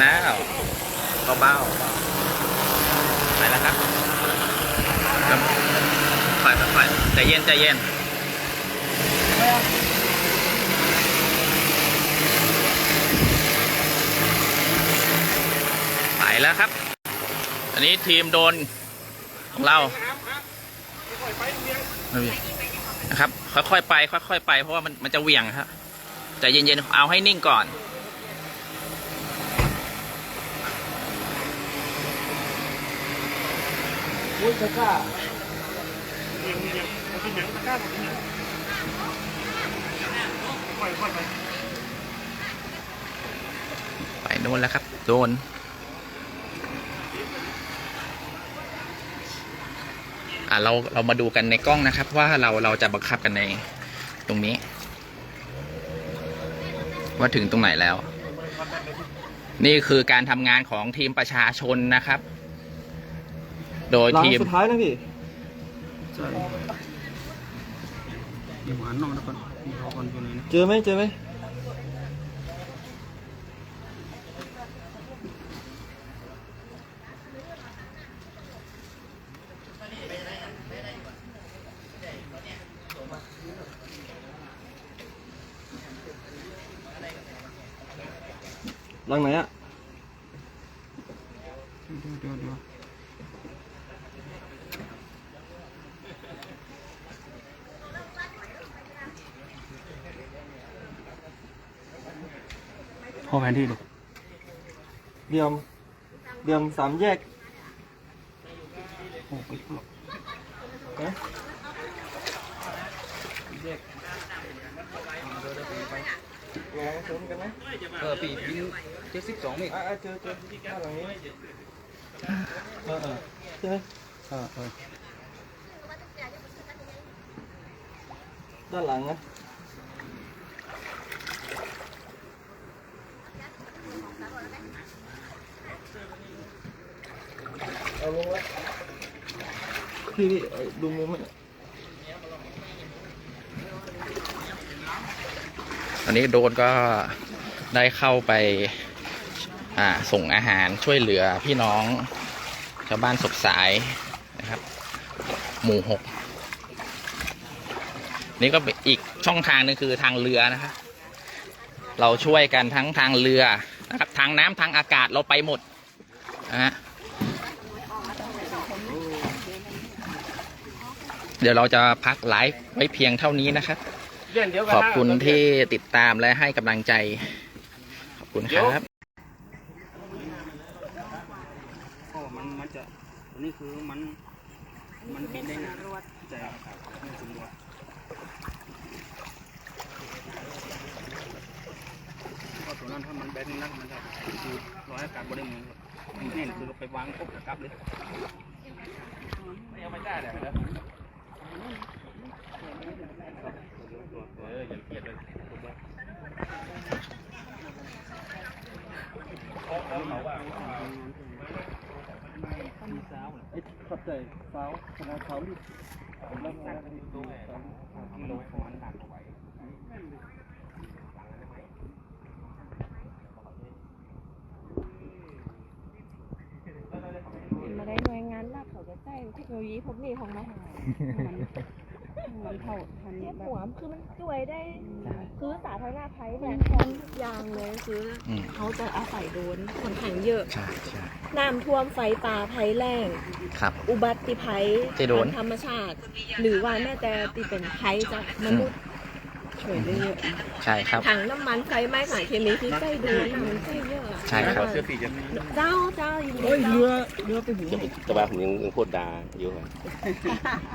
แล้วเบาๆไปแล้วครับครับค่อยๆค่อยใจเย็นใจเย็นไปแล้วครับ อันนี้ทีมโดนของเรานะครับ ค่อยๆไป ค่อยๆไปเพราะว่ามันมันจะเหวี่ยงครับใจเย็นๆเอาให้นิ่งก่อน อุ้ยตะกร้าไปโดนแล้วครับ โดนอะเราเรามาดูกันในกล้องนะครับ ว่าเราเราจะบังคับกันในตรงนี้ ว่าถึงตรงไหนแล้ว นี่คือการทำงานของทีมประชาชนนะครับ โดยหลังทีม สุดท้ายนะพี่ ใช่เดี๋ยวหวานนอกแล้วก่อนรอก่อนตัวไหนนะเจอไหมเจอไหมหลังไหนอะ เดี๋ยวเดี๋ยวเดี๋ยวพอ แผนที่ดูเดียมเดียมสามแยกโอ้ยนะแยกลองชนกันไหมเออปีบินเจ็ดสิบสองเมตรอะอะเจอเจอบ้านหลังนี้เออเออใช่ไหมเออเออด้านหลังนะ เอาลงแล้วพี่พี่ดูมุมมันนนี้โดนก็ได้เข้าไปอ่าส่งอาหารช่วยเหลือพี่น้อง ชาวบ้านศพสายนะครับ หมู่หกนี่ก็เป็นอีกช่องทางหนึงคือทางเรือนะครับ เราช่วยกันทั้งทางเรือนะครับทางน้ำทางอากาศเราไปหมดนะฮะ เดี๋ยวเราจะพักไลฟ์ไว้เพียงเท่านี้นะครับ ขอบคุณที่ติดตามและให้กำลังใจ ขอบคุณครับก็มันมันจะอันนี้คือมันมันบินได้นานใช่ครับมันสำรวจก็ตัวนั้นถ้ามันแบนนักมันจะคือร้อยอากาศบริมุนมันแน่นคือเราไปวางปุ๊บกลับเลยไอ้ ขับใจสาขนาดสาวรีบผมรับงานดูสาวกิโลของมันหนักไว้มาได้หน่วยงานรัฐเขาจะใช้เทคโนโลยีพวกนี้ของเรา มันมันเท่าทันแบบหัวคือมันช่วยได้ คือสาธารณภัยเนี่ยแทนทุกอย่างเลยคืออมเขาจะอาศัยโดนค่อนข้างเยอะ ใช่ใช่น้ำท่วมไฟป่าภัยแล้งครับ อุบัติภัยที่โดนทางธรรมชาติ หรือว่าแม้แต่ที่เป็นภัยจากมนุษย์ช่วยได้เยอะใช่ครับถังน้ำมันไฟไหม้สารเคมีคือใกล้โดนมันใกล้เยอะอะใช่ครับเจ้าเจ้ายินดีโอ้ยเจ้าเรือเรือไปถึงแต่ว่าผมยังยังพูดด่าอยู่อะ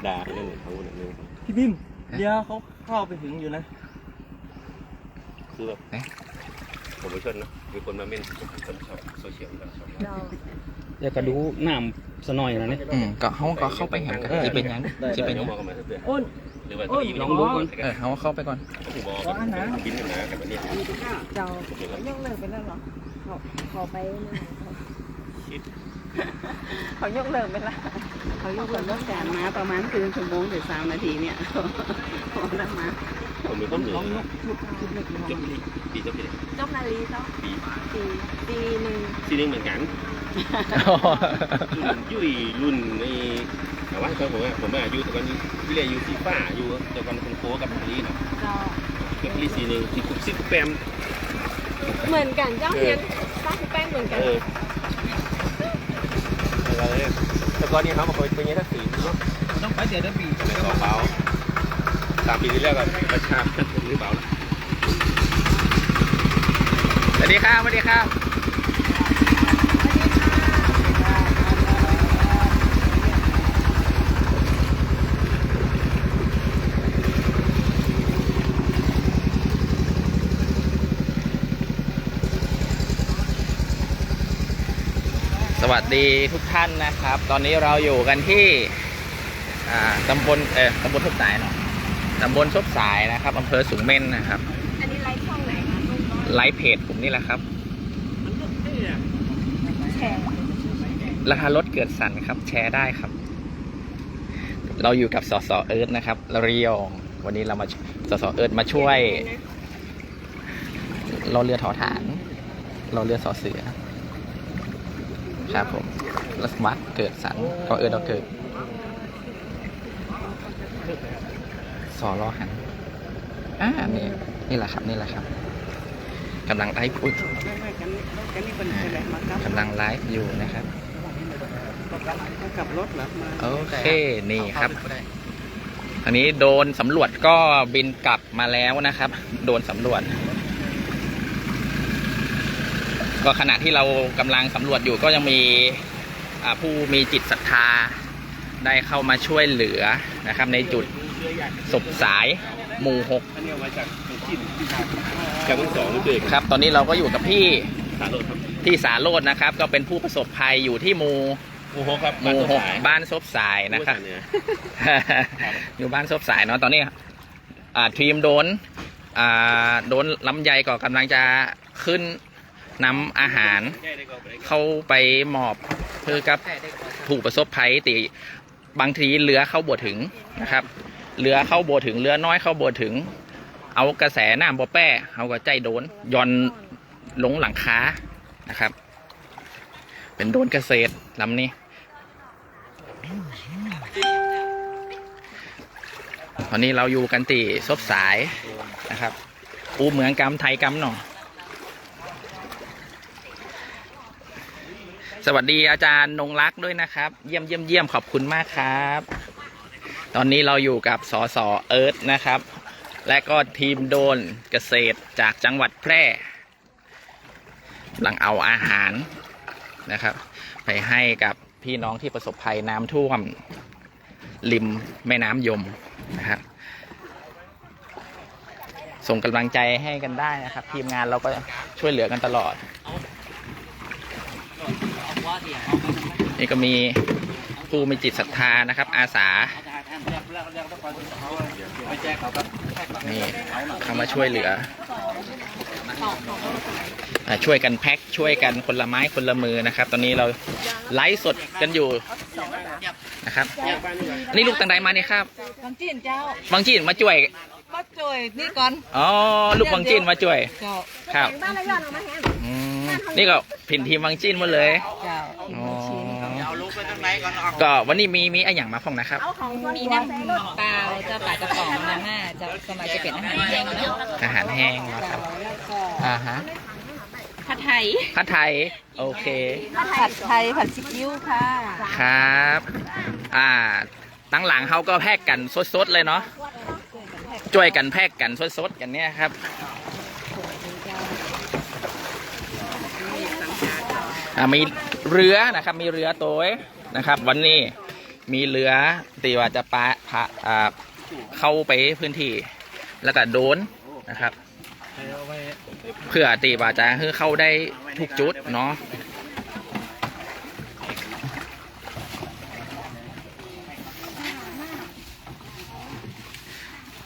ด่าเรื่องหนึ่งเขาหนึ่งเรื่อง พี่บิมเรือเขาเข้าไปถึงอยู่นะคือแบบเอ๊ะ ผมไม่ชนนะมีคนมาเม่นคนชอบโซเชียลกันชอบเจ้าอยากกระดูน้ำสนอยนะเนี่ยอืมก็เขาก็เข้าไปเห็นกันที่เป็นอยังที่เป็นอเดี๋ยยัวงมองกันมาเพื่อนอ้นหรือว่าโอ้ยอีลองดูก่อนเออเขาเข้าไปก่อน ผมบอกกันบินกันนะกันวันนี้เจ้าเขายกเลิกไปแล้วเหรอเขาเขาไปนะเขา ยกเลิกไปแล้วเขายกเลิกรถการมาประมาณครึ่งชั่วโมงถึงสามนาทีเนี่ยพอแล้วมาผมมีคนเหนือของนกชุดชุดเล็กน้องจบปีจบปีจบนาลีเจ้าปีปีปีหนึ่งที่นึงเหมือนกันรุ่นยุ่ยรุ่นในแต่ว่าตอนผมอะผมอะอายุแต่ก่อนที่เรียนอยู่ที่ป้าอยู่แต่ก่อนคุณโค้กับลีเนาะเจ้ากับลีซีหนึ่งที่คุกซิกแปมเหมือนกันเจ้าเฮียนป้าคุณแป้งเหมือนกัน เอออะไรเนี่ยแต่ก่อนนี้เขามาเคยเป็นยังไงทักษิณเนาะต้องไปเดี๋ยวได้ปีแต่ต่อเบาสามปีที่แล้วก็ประชาชนหรือเปล่าล่ะสวัสดีครับสวัสดีครับ วัสดีทุกท่านนะครับ ตอนนี้เราอยู่กันที่อ่าตำบลเออตำบลทบสายเนาะตำบลทบสายนะครับอำเภอสูงเม่นนะครับ อันนี้ไลฟ์ช่องไหนคะไลฟ์เพจผมนี่แหละครับแชร์ราคารถเกิดสั่นครับ แชร์ได้ครับ เราอยู่กับสสเอิร์ธนะครับระยองวันนี้เรามาสสเอิร์ธมาช่วย เราเรือถอฐาน เราเรือสอเสือ ครับผมรัสมัตเกิดสันก็เอิร์ธเราเกิดสอล้อหันอ่านี่นี่แหละครับนี่แหละครับกำลังไลฟ์อุ๊ยไม่กันกันนี่เป็นอะไรมาครับกำลังไลฟ์อยู่นะครับกับรถเหรอมาโอเคนี่ครับอันนี้โดนสำรวจก็บินกลับมาแล้วนะครับ โดนสำรวจ ก็ขณะที่เรากำลังสำรวจอยู่ก็ยังมีอ่าผู้มีจิตศรัทธาได้เข้ามาช่วยเหลือนะครับ ในจุดศพสายหมู่หกอันนี้เอามาจากที่ที่ทางจากทั้งสองนี่เองครับ ตอนนี้เราก็อยู่กับพี่ขาโรดครับที่สาโรดนะครับ ก็เป็นผู้ประสบภัยอยู่ที่หมู่โอ้โหครับหมู่หกบ้านบ้านซบสายนะครับเนี่ยอยู่บ้านซบสายเนาะตอนนี้อ่าทีมโดนอ่าโดนลำไยก็กำลังจะขึ้น นำอาหารเข้าไปมอบเพื่อกับผู้ประสบภัยตีบางทีเรือเข้าบ่ถึงนะครับเรือเข้าบ่ถึงเรือน้อยเข้าบ่ถึง เอากระแสน้ำบ่แป้เอาก็ใจโดนย่อนลงหลังคานะครับ เป็นโดนเกษตรลำนี้ตอนนี้เราอยู่กันตีซบสายนะครับอูเหมืองกำไทยกำหน่อ วัสดีอาจารย์นงรักษ์ด้วยนะครับ เยี่ยมเยี่ยมเยี่ยมขอบคุณมากครับ ตอนนี้เราอยู่กับสอสอเอิร์ธนะครับ และก็ทีมโดนเกษตรจากจังหวัดแพร่กำลังเอาอาหารนะครับ ไปให้กับพี่น้องที่ประสบภัยน้ำท่วม ริมแม่น้ำยมนะครับส่งกำลังใจให้กันได้นะครับ ทีมงานเราก็ช่วยเหลือกันตลอด นี่ก็มีผู้มีจิตศรัทธานะครับ อาสาไปแจ้งเขาครับนี่เข้ามาช่วยเหลืออ่าช่วยกันแพ็คช่วยกันคนละไม้คนละมือนะครับ ตอนนี้เราไลฟ์สดกันอยู่นะครับอันนี่ลูกตังใดมาเนี่ยครับบางจีนเจ้าบางจีนมาช่วยมาจ่วยนี่ก่อน อ๋อ ลูกบางจีนมาช่วยเจ้าครับบ้า นระยองเอามาแห้งอืมนี่ก็ผินทีมบางจีนหมดเลย เจ้าอ๋อ เอาลูกไปทางไหนก่อนออกก็วันนี้มีมีอะไรอย่างมาพ่องนะครับเอาของคนมีน้ำเปล่าเจ้าปลากระป๋องมาม่าเจ้าสมัยจะเป็นอาหารแห้งเนาะอาหารแห้งนะครับแล้วก็อ่าฮะผัดไทยผัดไทย โอเค ผัดไทยผัดซีอิ๊วค่ะ ครับ อ่า ตั้งหลังเขาก็แพกกันสดๆเลยเนาะช่วยกันแพกกันสดๆกันเนี่ยครับ อ่า มีเรือนะครับ มีเรือโตัวนะครับ วันนี้มีเรือตีว่าจะปะพะอ่าเข้าไปพื้นที่ แล้วก็โดนนะครับ เพื่อตีว่าจะให้เข้าได้ทุกจุดเนาะ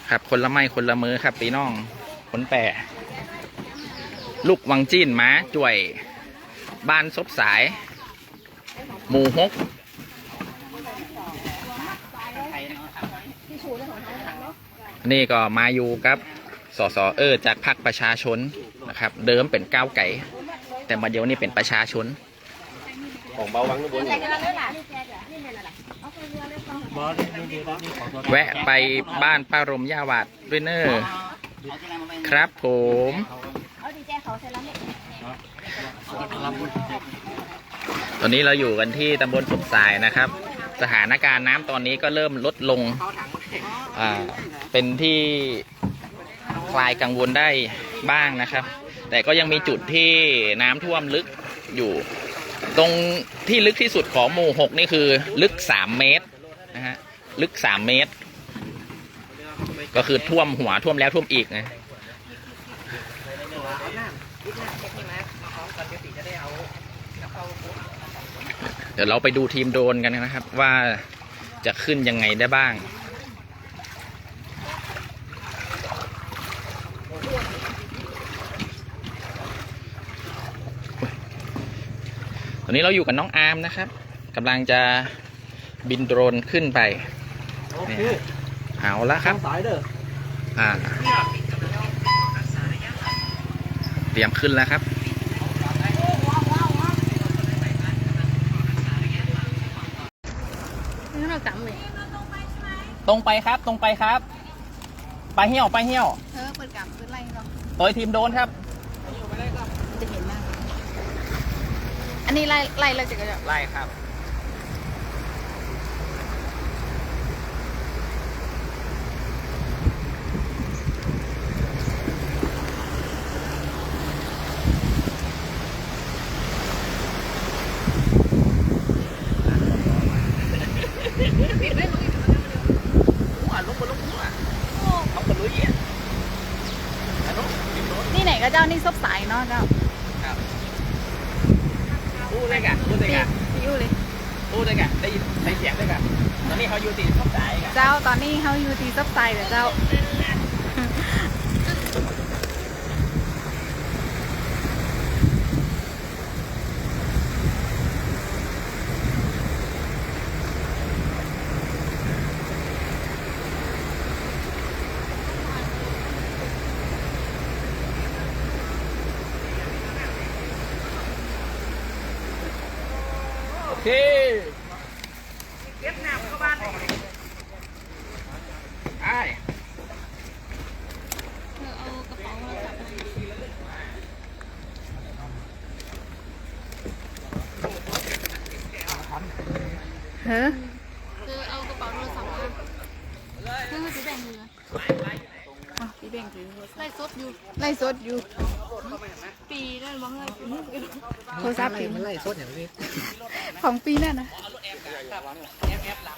ครับคนละไม้คนละมือครับปีน้องคนแปรลูกวังจีนหมาจ่วย บ้านซบสาย หมู่หกนี่ก็มาอยู่กับสสเออจากพรรคประชาชนนะครับ เดิมเป็นก้าวไก่ แต่มาเดี๋ยวนี้เป็นประชาชนของเบาวังข้างบนบนแวะไปบ้านป้ารมย่าวาดด้วยเนอร์ครับผม ตอนนี้เราอยู่กันที่ตำบลสุดสายนะครับ สถานการณ์น้ำตอนนี้ก็เริ่มลดลงอ่าเป็นที่คลายกังวลได้บ้างนะครับ แต่ก็ยังมีจุดที่น้ำท่วมลึกอยู่ ตรงที่ลึกที่สุดของหมู่หกนี่คือลึกสามเมตรนะฮะลึกสามเมตร ก็คือท่วมหัวท่วมแล้วท่วมอีกนะ เดี๋ยวเราไปดูทีมโดรนกันนะครับ ว่าจะขึ้นยังไงได้บ้าง ตอนนี้เราอยู่กับน้องอาร์มนะครับกำลังจะบินโดรนขึ้นไปโอเคเนี่ยเอาละครับสายเด้ออ่าเตรียมขึ้นแล้วครับ นี่เราจำเลย ตรงไปครับ ตรงไปครับ ไปเหี่ยว ไปเหี่ยวเออเปิดกลับเปิดไล่เนาะโดยทีมโดรนครับ จะเห็นหน้าอันนี้ไล่ไล่เราจะกระจกไล่ครับ เจ้านี่ซบสายเนาะเจ้าพูดเลยกะพูดเลยกะอยู่เลยพูดเลยกะได้ยินได้เสียงเลยกะตอนนี้เขาอยู่ตีท็อปสายกะเจ้าตอนนี้เขาอยู่ที่ซบสายเดี๋ยวเจ้า โอเคเก็บน้ำเข้าบ้านไอ้ เฮ้อคือเอากระเป๋าโทรศัพท์มาคือถือแบ่งมืออ๋อพี่เบ่งถือไล่ซดอยู่ ไล่สดอยู่ ปีนั่นบ้างเลยปีนี้โทรศัพท์ถึงไล่สดอย่างนี้ของปีนั่นนะแอบแอบหลัง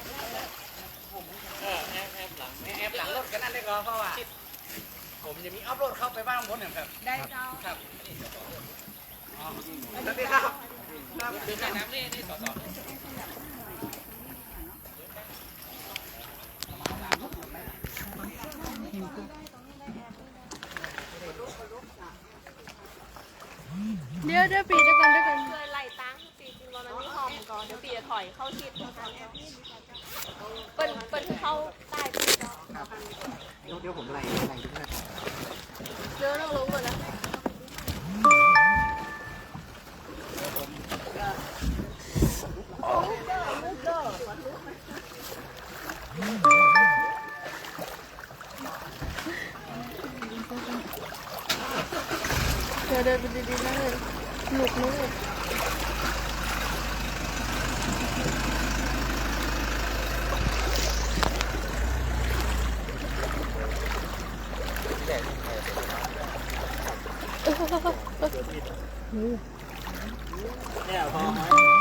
เออแอบแอบหลังแอบหลังรถกันนั่นได้ก่อนเพราะว่า ผมจะมีอัพโหลดเข้าไปบ้างบนเนี่ยครับ ได้เจ้าครับสวัสดีครับครับดูแค่น้ำนี่นี่สอสอ เดี๋ยวเดี๋ยวปีเดี๋ยวก่อนเดี๋ยวก่อนเคยไล่ตั้งปีจริงวันนั้นมีหอมก่อนเดี๋ยวปีจะถอยเข้าชิดเปิ้นเปิ้นเข้าใต้ปีเจ้าเดี๋ยวผมไล่ไล่ทุกท่านเดี๋ยวต้อง เนี่ยพอ